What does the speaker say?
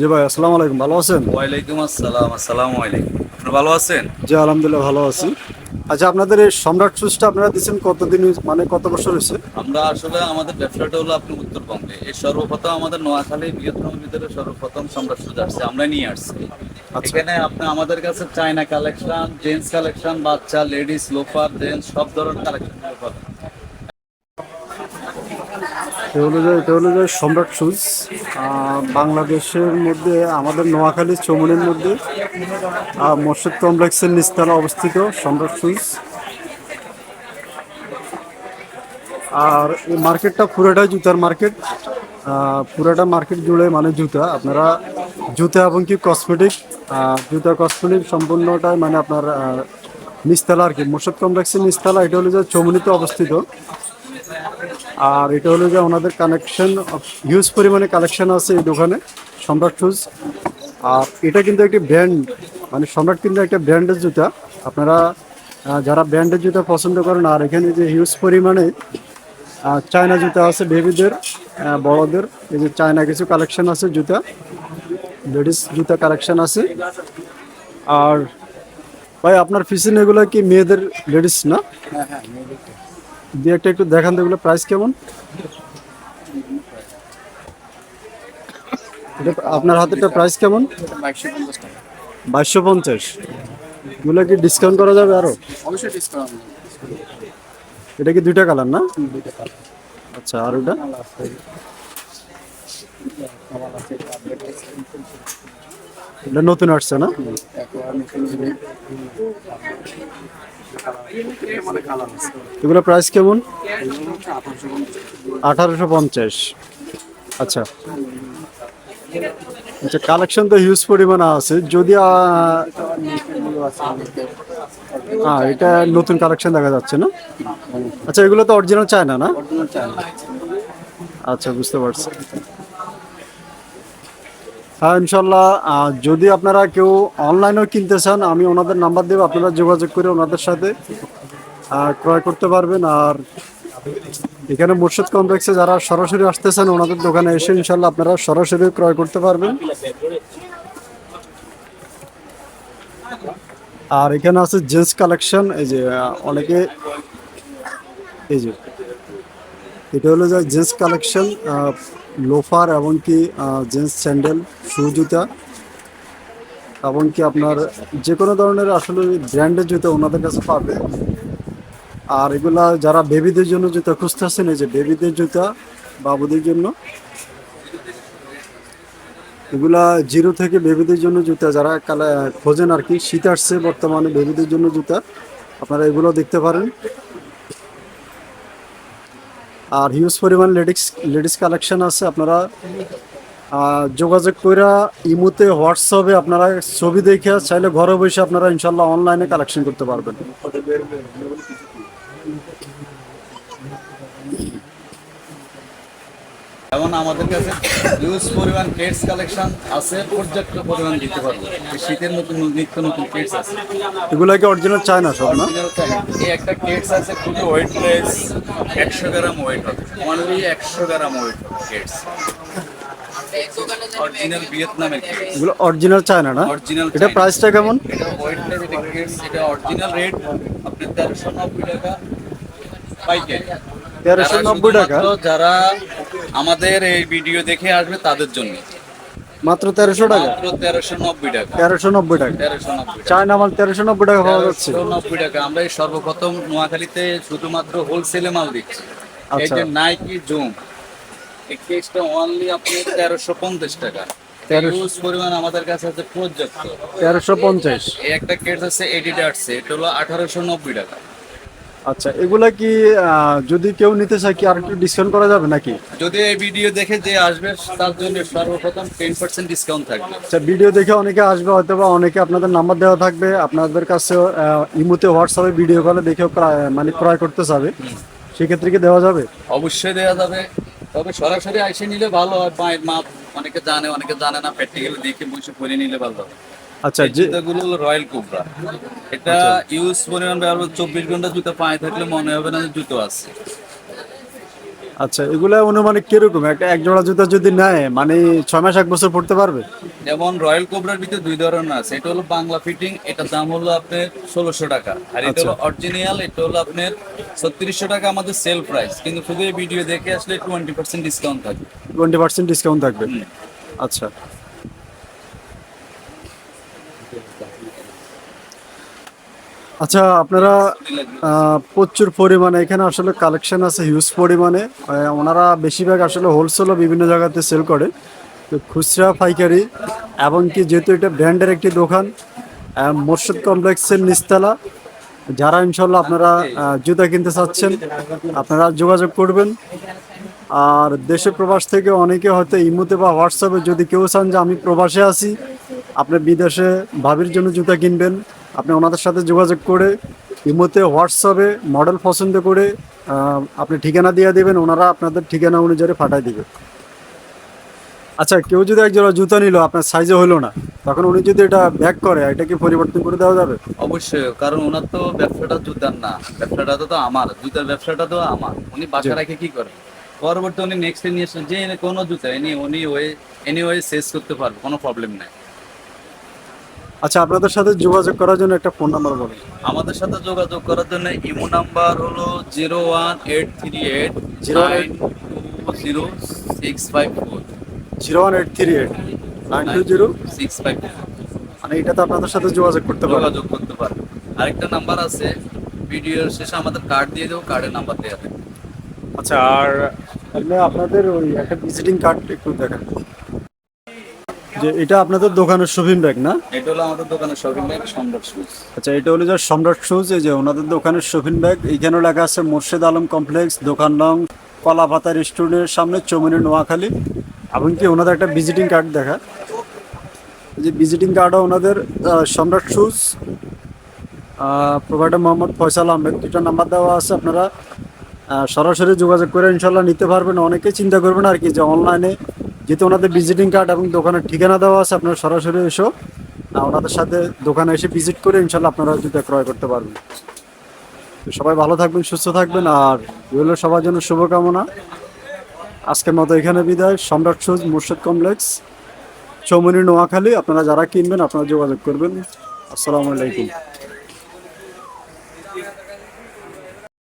জি ভাই আসসালামু আলাইকুম ভালো আছেন? ওয়ালাইকুম আসসালাম আসসালামু আলাইকুম। আপনি ভালো আছেন? জি আলহামদুলিল্লাহ ভালো আছি। আচ্ছা আপনাদের এই সম্রাট শুজটা আপনারা দিচ্ছেন কতদিন মানে কত বছর হয়েছে? আমরা আসলে আমাদের ব্যবসাটা হলো আপনি উত্তরবঙ্গে। এই সর্বপ্রথম আমাদের নোয়াখালী বৃহত্তমের ভিতরে সর্বপ্রথম সম্রাট সুযোগ আসছে আমরা নিয়ে আসছি। আচ্ছা। এখানে আপনি আমাদের কাছে চায়না কালেকশন জেন্টস কালেকশন বাচ্চা লেডিস লোফার জেন্টস সব ধরনের কালেকশন পাবেন এটা হলো যে এটা সম্রাট শুজ বাংলাদেশের মধ্যে, আমাদের নোয়াখালী চৌমনির মধ্যে মসজিদ কমপ্লেক্সের নিস্তালা অবস্থিত সম্রাট শুজ আর এই মার্কেটটা পুরোটাই জুতার মার্কেট পুরোটা মার্কেট জুড়ে মানে জুতা। আপনারা জুতা এবং কি কসমেটিক জুতা কসমেটিক সম্পূর্ণটাই মানে আপনার নিস্তালা আর কি, মোর্শেদ কমপ্লেক্সের নিস্তালা এটা হলো যে চৌমনিতে অবস্থিত। আর এটা হলো যে ওনাদের কানেকশন হিউজ পরিমাণে কালেকশন আছে এই দোকানে, সম্রাট শুজ আর এটা কিন্তু একটি ব্র্যান্ড মানে সম্রাট কিন্তু একটা ব্র্যান্ডের জুতা। আপনারা যারা ব্র্যান্ডের জুতা পছন্দ করেন, আর এখানে যে হিউজ পরিমাণে চায়না জুতা আছে বেবিদের বড়দের, এই যে চায়না কিছু কালেকশন আছে জুতা লেডিস জুতা কালেকশন আছে। আর ভাই, আপনার পিছনে এগুলো কি মেয়েদের লেডিস না? দিয়ে একটা একটু দেখান তো প্রাইস কেমন? এটা আপনার হাতেরটা প্রাইস কেমন? বাইশশো পঞ্চাশ। এগুলো কি ডিসকাউন্ট করা যাবে আরও? অবশ্যই ডিসকাউন্ট এটা কি দুইটা কালার না? আচ্ছা আর ওটা? এটা নতুন আসছে না? এগুলো প্রাইস কেমন? আঠারোশো পঞ্চাশ। আচ্ছা। আচ্ছা কালেকশন তো হিউজ পরিমাণে আছে। যদি হ্যাঁ এটা নতুন কালেকশন দেখা যাচ্ছে না? আচ্ছা এগুলো তো অরিজিনাল চায়না না? আচ্ছা বুঝতে পারছি। হ্যাঁ ইনশাল্লাহ যদি আপনারা কেউ অনলাইনেও কিনতে চান, আমি ওনাদের নাম্বার দেবো, আপনারা যোগাযোগ করে ওনাদের সাথে ক্রয় করতে পারবেন। আর এখানে মুর্শিদ কমপ্লেক্সে যারা সরাসরি আসতেছেন, ওনাদের দোকানে এসে ইনশাল্লাহ আপনারা সরাসরি ক্রয় করতে পারবেন। আর এখানে আছে জেন্টস কালেকশন, এই যে অনেকে, এই যে এটা হলো যে জেন্টস কালেকশন লোফার এবং কি জেন্টস স্যান্ডেল, শু জুতা, এমনকি আপনার যে কোনো ধরনের আসলে ব্র্যান্ডের জুতা ওনাদের কাছে পাবে। আর এগুলা যারা বেবিদের জন্য জুতা খুঁজতেছেন, এই যে বেবিদের জুতা বাবুদের জন্য, এগুলা জিরো থেকে বেবিদের জন্য জুতা যারা কালা, খোঁজেন আর কি, শীত আসছে বর্তমানে বেবিদের জন্য জুতা, আপনারা এগুলো দেখতে পারেন। আর হিউজ পরিমাণ লেডিস লেডিস কালেকশন আছে, আপনারা যোগাযোগ করে ইমুতে হোয়াটসঅ্যাপে আপনারা ছবি দেখে চাইলে ঘরে বসে আপনারা ইনশাল্লাহ অনলাইনে কালেকশন করতে পারবেন। যেমন আমাদের কাছে হিউজ পরিমাণ কেটস কালেকশন আছে পর্যাপ্ত পরিমাণ দিতে পারব। শীতের নতুন নিত্য নতুন কেটস আছে। এগুলা কি অরিজিনাল চায় না? সব না এই একটা কেটস আছে খুবই ওয়েটলেস একশো গ্রাম ওয়েট হবে। অনলি একশো গ্রাম ওয়েট কেটস অরিজিনাল ভিয়েতনামের কেটস এগুলো অরিজিনাল চায়না না? এটা প্রাইসটা কেমন? এটা ওয়েটলেস এটা কেটস এটা অরিজিনাল রেট আপনি তেরোশো নব্বই টাকা পাইকারি। তেরোশো নব্বই টাকা। যারা আমাদের এই ভিডিও দেখে আসবে তাদের জন্য। মাত্র তেরোশো টাকা? মাত্র তেরোশো নব্বই টাকা। তেরোশো নব্বই টাকা। তেরোশো নব্বই চায়না মাল তেরোশো নব্বই টাকা পাওয়া যাচ্ছে। তেরোশো নব্বই টাকা। আমরা এই সর্বপ্রথম নোয়াখালীতে শুধুমাত্র হোলসেলে মাল দিচ্ছি। এই আচ্ছা। যে নাইকি জুম এই কেসটা অনলি আপনি তেরোশো পঞ্চাশ টাকা। 1300 পরিমাণ আমাদের কাছে আছে পর্যাপ্ত। তেরোশো পঞ্চাশ। একটা কেস আছে এডিডার্স এটা হলো আঠারোশো নব্বই টাকা। আচ্ছা এগুলা কি যদি কেউ নিতে চায় কি আর একটু ডিসকাউন্ট করা যাবে নাকি? যদি এই ভিডিও দেখে যে আসবে তার জন্য সর্বপ্রথম টেন পার্সেন্ট ডিসকাউন্ট থাকবে। আচ্ছা ভিডিও দেখে অনেকে আসবে হয়তো বা অনেকে আপনাদের নাম্বার দেওয়া থাকবে আপনাদের কাছে ইমুতে হোয়াটসঅ্যাপে ভিডিও কলে দেখেও মানে ক্রয় করতে চাবে সেক্ষেত্রে কি দেওয়া যাবে? অবশ্যই দেওয়া যাবে। তবে সরাসরি আইসে নিলে ভালো হয় পায়ের মাপ অনেকে জানে অনেকে জানে না প্র্যাকটিক্যালি দেখে বসে করে নিলে ভালো হবে আচ্ছা জুতাগুলো হলো রয়্যাল কোবরা। এটা ইউজ পরিমাণ ব্যবহার চব্বিশ ঘণ্টা জুতো পায়ে থাকলে মনে হবে না জুতো আছে। আচ্ছা এগুলা অনুমানিক কীরকম? একটা এক জোড়া জুতা যদি নেয় মানে ছয় মাস এক বছর পড়তে পারবে? যেমন রয়্যাল কোবরার ভিতরে দুই ধরনের আছে। এটা হলো বাংলা ফিটিং এটার দাম হলো আপনার ষোলোশো টাকা। আর এটা হলো অরিজিনাল এটা হলো আপনার ছত্রিশশো টাকা আমাদের সেল প্রাইস কিন্তু শুধু এই ভিডিও দেখে আসলে টোয়েন্টি পার্সেন্ট ডিসকাউন্ট থাকবে। টোয়েন্টি পার্সেন্ট ডিসকাউন্ট থাকবে। আচ্ছা। আচ্ছা আপনারা প্রচুর পরিমাণে, এখানে আসলে কালেকশন আছে হিউজ পরিমাণে। ওনারা বেশিরভাগ আসলে হোলসেলও বিভিন্ন জায়গাতে সেল করে তো খুচরা, পাইকারি, এবং কি যেহেতু এটা ব্র্যান্ডের একটি দোকান মোর্শেদ কমপ্লেক্সের নিচতলা যারা ইনশাল্লাহ আপনারা জুতা কিনতে চাচ্ছেন, আপনারা যোগাযোগ করবেন। আর দেশে প্রবাস থেকে অনেকে হয়তো ইমুতে বা হোয়াটসঅ্যাপে যদি কেউ চান যে আমি প্রবাসে আছি আপনি বিদেশে ভাবির জন্য জুতা কিনবেন আপনি ওনাদের সাথে যোগাযোগ করে ইমোতে হোয়াটসঅ্যাপে মডেল পছন্দ করে আপনি ঠিকানা দিয়ে দেবেন ওনারা আপনাদের ঠিকানা অনুযায়ী পাঠায় দিবে। আচ্ছা কেউ যদি এক জোড়া জুতা নিল আপনার সাইজে হলো না তখন উনি যদি এটা ব্যাক করে এটা কি পরিবর্তন করে দেওয়া যাবে? অবশ্যই কারণ ওনার তো ব্যবসাটা জুতার না ব্যবসাটা তো আমার জুতার ব্যবসাটা তো আমার উনি বাসা রাখে কি করে? পরবর্তী উনি নেক্সট নিয়ে যে কোনো জুতা এনি উনি ওয়ে এনি ওয়ে শেষ করতে পারবে কোনো প্রবলেম নাই। আচ্ছা আপনাদের সাথে যোগাযোগ করার জন্য একটা ফোন নাম্বার বলুন। আমাদের সাথে যোগাযোগ করার জন্য ইমো নাম্বার হলো zero one eight three eight zero eight two zero six five four zero one eight three eight nine two zero six five মানে এটাতে আপনাদের সাথে যোগাযোগ করতে পারবেন যোগাযোগ করতে পারবে। আরেকটা নাম্বার আছে ভিডিওর শেষে আমাদের কার্ড দিয়ে দেবো কার্ডের নাম্বার দেওয়া আচ্ছা আর আপনাদের ওই একটা ভিজিটিং কার্ড একটু দেখেন। যে এটা আপনাদের দোকানের শপিং ব্যাগ না? এটা হলো আমাদের দোকানের শপিং ব্যাগ সম্রাট শুজ। আচ্ছা এটা হলো যে সম্রাট শুজ এই যে ওনাদের দোকানের শপিং ব্যাগ। এইখানেও লেখা আছে মোর্শেদ আলম কমপ্লেক্স দোকান নং কলাপাতা রেস্টুরেন্টের সামনে চৌমনি নোয়াখালী। এমনকি ওনাদের একটা ভিজিটিং কার্ড দেখা। যে ভিজিটিং কার্ডও ওনাদের সম্রাট শুজ। প্রোভাইডার মোহাম্মদ ফয়সাল আহমেদ। দুটা নাম্বার দেওয়া আছে আপনারা সরাসরি যোগাযোগ করে ইনশাল্লাহ নিতে পারবেন। অনেকেই চিন্তা করবেন আর কি যে অনলাইনে যেহেতু ওনাদের ভিজিটিং কার্ড এবং দোকানের ঠিকানা দেওয়া আছে, আপনারা সরাসরি এসো। ওনাদের সাথে দোকানে এসে ভিজিট করে ইনশাল্লাহ আপনারা জুতা ক্রয় করতে পারবেন। সবাই ভালো থাকবেন, সুস্থ থাকবেন, আর এগুলো সবার জন্য শুভকামনা। আজকের মতো এখানে বিদায়। সম্রাট সুজ, মুর্শিদ কমপ্লেক্স চৌমনি নোয়াখালী। আপনারা যারা কিনবেন, আপনারা যোগাযোগ করবেন। আসসালামু আলাইকুম।